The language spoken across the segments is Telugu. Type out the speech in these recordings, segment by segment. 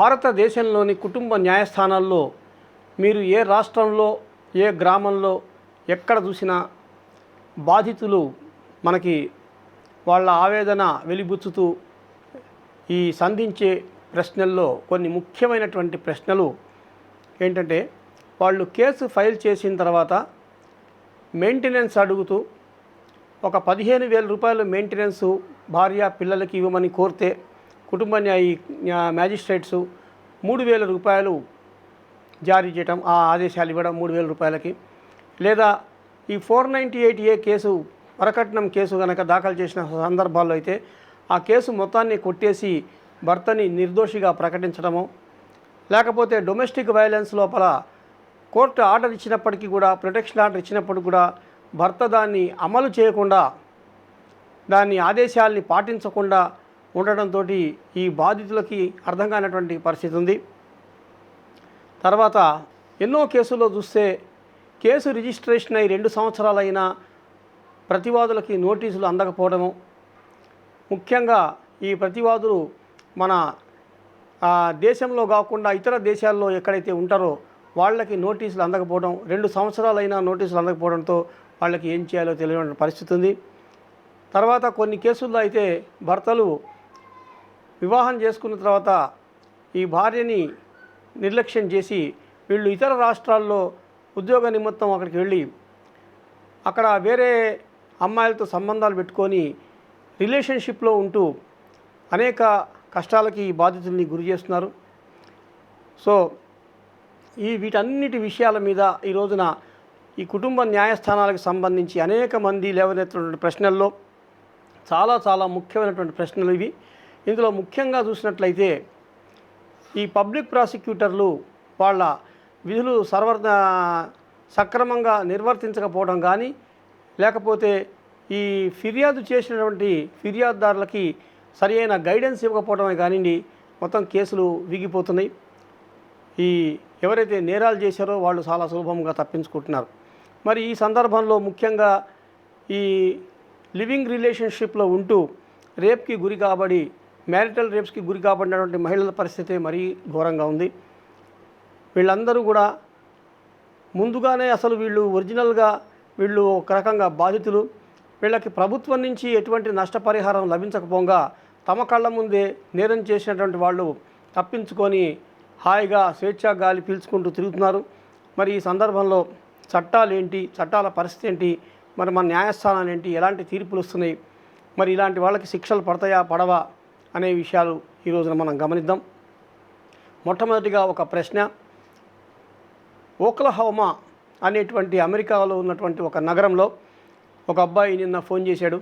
భారతదేశంలోని కుటుంబ న్యాయస్థానాల్లో మీరు ఏ రాష్ట్రంలో ఏ గ్రామంలో ఎక్కడ చూసినా బాధితులు మనకి వాళ్ళ ఆవేదన వెలిబుచ్చుతూ ఈ సంధించే ప్రశ్నల్లో కొన్ని ముఖ్యమైనటువంటి ప్రశ్నలు ఏంటంటే వాళ్ళు కేసు ఫైల్ చేసిన తర్వాత మెయింటెనెన్స్ అడుగుతూ ఒక పదిహేను వేల రూపాయలు మెయింటెనెన్స్ భార్య పిల్లలకి ఇవ్వమని కోరితే కుటుంబ న్యాయ మ్యాజిస్ట్రేట్సు మ్యాజిస్ట్రేట్స్ మూడు వేల రూపాయలు జారీ చేయటం ఆ ఆదేశాలు ఇవ్వడం మూడు వేల రూపాయలకి. లేదా ఈ four ninety eight A case Varakatnam case కనుక దాఖలు చేసిన సందర్భాల్లో అయితే ఆ కేసు మొత్తాన్ని కొట్టేసి భర్తని నిర్దోషిగా ప్రకటించడము లేకపోతే డొమెస్టిక్ వైలెన్స్ లోపల కోర్టు ఆర్డర్ ఇచ్చినప్పటికీ కూడా ప్రొటెక్షన్ ఆర్డర్ ఇచ్చినప్పుడు కూడా భర్త దాన్ని అమలు చేయకుండా దాన్ని ఆదేశాల్ని పాటించకుండా ఉండటంతో ఈ బాధితులకి అర్థం కానటువంటి పరిస్థితి ఉంది. తర్వాత ఎన్నో కేసుల్లో చూస్తే కేసు రిజిస్ట్రేషన్ అయి రెండు సంవత్సరాలైనా ప్రతివాదులకి నోటీసులు అందకపోవడము. ముఖ్యంగా ఈ ప్రతివాదులు మన దేశంలో కాకుండా ఇతర దేశాల్లో ఎక్కడైతే ఉంటారో వాళ్ళకి నోటీసులు అందకపోవడం రెండు సంవత్సరాలైనా నోటీసులు అందకపోవడంతో వాళ్ళకి ఏం చేయాలో తెలియని పరిస్థితి ఉంది. తర్వాత కొన్ని కేసుల్లో అయితే భర్తలు వివాహం చేసుకున్న తర్వాత ఈ భార్యని నిర్లక్ష్యం చేసి వీళ్ళు ఇతర రాష్ట్రాల్లో ఉద్యోగ నిమిత్తం అక్కడికి వెళ్ళి అక్కడ వేరే అమ్మాయిలతో సంబంధాలు పెట్టుకొని రిలేషన్షిప్లో ఉంటూ అనేక కష్టాలకి ఈ బాధితుల్ని గురి చేస్తున్నారు. సో ఈ వీటన్నిటి విషయాల మీద ఈ రోజున ఈ కుటుంబ న్యాయస్థానాలకు సంబంధించి అనేక మంది లేవనెత్తినటువంటి ప్రశ్నల్లో చాలా చాలా ముఖ్యమైనటువంటి ప్రశ్నలు ఇవి. ఇందులో ముఖ్యంగా చూసినట్లయితే ఈ పబ్లిక్ ప్రాసిక్యూటర్లు వాళ్ళ విధులు సర్వ సక్రమంగా నిర్వర్తించకపోవడం కానీ లేకపోతే ఈ ఫిర్యాదు చేసినటువంటి ఫిర్యాదుదారులకి సరి అయిన గైడెన్స్ ఇవ్వకపోవడమే కానివ్వండి మొత్తం కేసులు విగిపోతున్నాయి ఈ ఎవరైతే నేరాలు చేశారో వాళ్ళు చాలా సులభంగా తప్పించుకుంటున్నారు. మరి ఈ సందర్భంలో ముఖ్యంగా ఈ లివింగ్ రిలేషన్షిప్లో ఉంటూ రేప్కి గురి కాబడి మ్యారిటల్ రేప్స్కి గురి కాబడినటువంటి మహిళల పరిస్థితి మరీ ఘోరంగా ఉంది. వీళ్ళందరూ కూడా ముందుగానే అసలు వీళ్ళు ఒరిజినల్గా వీళ్ళు ఒక రకంగా బాధితులు. వీళ్ళకి ప్రభుత్వం నుంచి ఎటువంటి నష్టపరిహారం లభించకపోగా తమ కళ్ళ ముందే నేరం చేసినటువంటి వాళ్ళు తప్పించుకొని హాయిగా స్వేచ్ఛా గాలి పీల్చుకుంటూ తిరుగుతున్నారు. మరి ఈ సందర్భంలో చట్టాలు ఏంటి? చట్టాల పరిస్థితి ఏంటి? మరి మన న్యాయస్థానాలు ఏంటి? ఎలాంటి తీర్పులు వస్తున్నాయి? మరి ఇలాంటి వాళ్ళకి శిక్షలు పడతాయా పడవా? అనే విషయాలు ఈ రోజున మనం గమనిద్దాం. మొట్టమొదటిగా ఒక ప్రశ్న. ఓక్లహోమా అనేటువంటి అమెరికాలో ఉన్నటువంటి ఒక నగరంలో ఒక అబ్బాయి నిన్న ఫోన్ చేశాడు.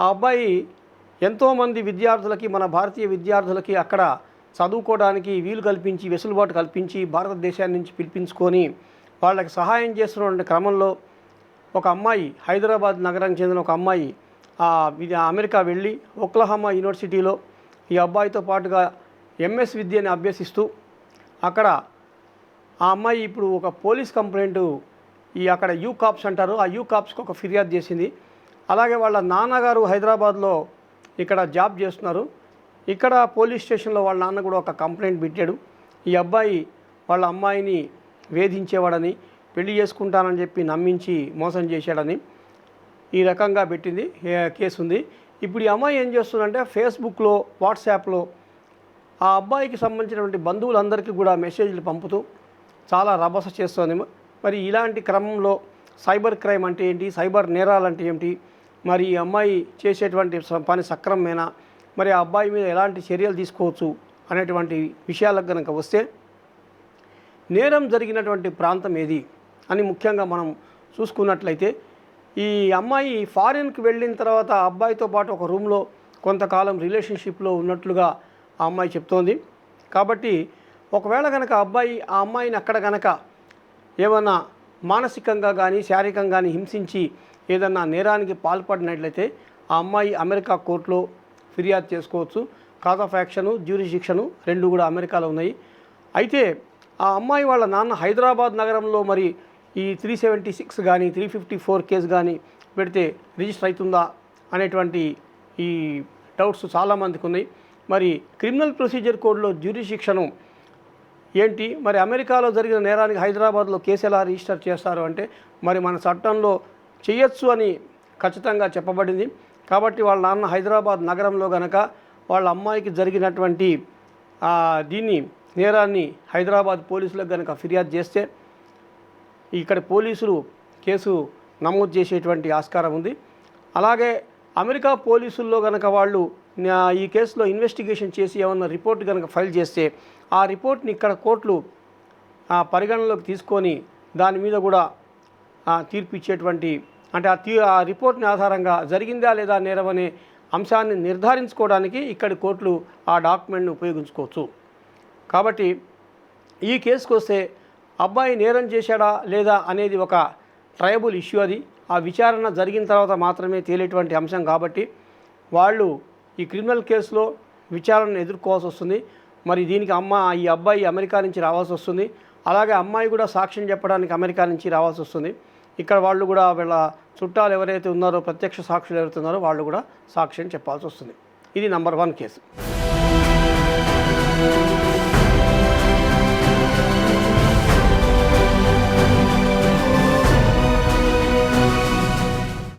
ఆ అబ్బాయి ఎంతోమంది విద్యార్థులకి మన భారతీయ విద్యార్థులకి అక్కడ చదువుకోవడానికి వీలు కల్పించి వెసులుబాటు కల్పించి భారతదేశాన్ని నుంచి పిలిపించుకొని వాళ్ళకి సహాయం చేస్తున్నటువంటి క్రమంలో ఒక అమ్మాయి హైదరాబాద్ నగరానికి చెందిన ఒక అమ్మాయి అమెరికా వెళ్ళి ఒక్లహమా యూనివర్సిటీలో ఈ అబ్బాయితో పాటుగా ఎంఎస్ విద్యని అభ్యసిస్తూ అక్కడ ఆ అమ్మాయి ఇప్పుడు ఒక పోలీస్ కంప్లైంట్ ఈ అక్కడ యూ కాప్స్ అంటారు. ఆ యూ కాప్స్కి ఒక ఫిర్యాదు చేసింది. అలాగే వాళ్ళ నాన్నగారు హైదరాబాద్లో ఇక్కడ జాబ్ చేస్తున్నారు. ఇక్కడ పోలీస్ స్టేషన్లో వాళ్ళ నాన్న కూడా ఒక కంప్లైంట్ పెట్టాడు. ఈ అబ్బాయి వాళ్ళ అమ్మాయిని వేధించేవాడని పెళ్ళి చేసుకుంటానని చెప్పి నమ్మించి మోసం చేశాడని ఈ రకంగా పెట్టింది కేసు ఉంది. ఇప్పుడు ఈ అమ్మాయి ఏం చేస్తుందంటే ఫేస్బుక్లో వాట్సాప్లో ఆ అబ్బాయికి సంబంధించినటువంటి బంధువులందరికీ కూడా మెసేజ్లు పంపుతూ చాలా రభస చేస్తోంది. మరి ఇలాంటి క్రమంలో సైబర్ క్రైమ్ అంటే ఏంటి? సైబర్ నేరాలు అంటే ఏంటి మరి ఈ అమ్మాయి చేసేటువంటి పని సక్రమేనా మరి ఆ అబ్బాయి మీద ఎలాంటి చర్యలు తీసుకోవచ్చు? అనేటువంటి విషయాలకు కనుక వస్తే నేరం జరిగినటువంటి ప్రాంతం ఏది? అని ముఖ్యంగా మనం చూసుకున్నట్లయితే ఈ అమ్మాయి ఫారిన్కి వెళ్ళిన తర్వాత అబ్బాయితో పాటు ఒక రూమ్లో కొంతకాలం రిలేషన్షిప్లో ఉన్నట్లుగా ఆ అమ్మాయి చెప్తోంది. కాబట్టి ఒకవేళ కనుక అబ్బాయి ఆ అమ్మాయిని అక్కడ కనుక ఏమన్నా మానసికంగా కానీ శారీరకంగా కానీ హింసించి ఏదన్నా నేరానికి పాల్పడినట్లయితే ఆ అమ్మాయి అమెరికా కోర్టులో ఫిర్యాదు చేసుకోవచ్చు. కాజ్ ఆఫ్ యాక్షను జ్యూరిశిక్షను రెండు కూడా అమెరికాలో ఉన్నాయి. అయితే ఆ అమ్మాయి వాళ్ళ నాన్న హైదరాబాద్ నగరంలో మరి ఈ త్రీ సెవెంటీ సిక్స్ కానీ త్రీ ఫిఫ్టీ ఫోర్ కేసు కానీ పెడితే రిజిస్టర్ అవుతుందా అనేటువంటి ఈ డౌట్స్ చాలామందికి ఉన్నాయి. మరి క్రిమినల్ ప్రొసీజర్ కోడ్లో జ్యూరీ శిక్షను ఏంటి? మరి అమెరికాలో జరిగిన నేరానికి హైదరాబాద్లో కేసు ఎలా రిజిస్టర్ చేస్తారు అంటే మరి మన చట్టంలో చేయొచ్చు అని ఖచ్చితంగా చెప్పబడింది. కాబట్టి వాళ్ళ నాన్న హైదరాబాద్ నగరంలో గనక వాళ్ళ అమ్మాయికి జరిగినటువంటి దీన్ని నేరాన్ని హైదరాబాద్ పోలీసులకు కనుక ఫిర్యాదు చేస్తే ఇక్కడ పోలీసులు కేసు నమోదు చేసేటువంటి ఆస్కారం ఉంది. అలాగే అమెరికా పోలీసుల్లో గనక వాళ్ళు ఈ కేసులో ఇన్వెస్టిగేషన్ చేసి ఏమన్నా రిపోర్ట్ కనుక ఫైల్ చేస్తే ఆ రిపోర్ట్ని ఇక్కడ కోర్టులు పరిగణనలోకి తీసుకొని దాని మీద కూడా తీర్పు ఇచ్చేటువంటి అంటే ఆ తీ ఆ రిపోర్ట్ని ఆధారంగా జరిగిందా లేదా నేరం అనే అంశాన్ని నిర్ధారించుకోవడానికి ఇక్కడి కోర్టులు ఆ డాక్యుమెంట్ని ఉపయోగించుకోవచ్చు. కాబట్టి ఈ కేసుకు వస్తే అబ్బాయి నేరం చేశాడా లేదా అనేది ఒక ట్రైబుల్ ఇష్యూ అది. ఆ విచారణ జరిగిన తర్వాత మాత్రమే తేలేటువంటి అంశం కాబట్టి వాళ్ళు ఈ క్రిమినల్ కేసులో విచారణను ఎదుర్కోవాల్సి వస్తుంది. మరి దీనికి అమ్మ ఈ అబ్బాయి అమెరికా నుంచి రావాల్సి వస్తుంది. అలాగే అమ్మాయి కూడా సాక్ష్యం చెప్పడానికి అమెరికా నుంచి రావాల్సి వస్తుంది. ఇక్కడ వాళ్ళు కూడా వీళ్ళ చుట్టాలు ఎవరైతే ఉన్నారో ప్రత్యక్ష సాక్షులు ఎవరైతే ఉన్నారో వాళ్ళు కూడా సాక్ష్యం చెప్పాల్సి వస్తుంది. ఇది నంబర్ వన్ కేసు.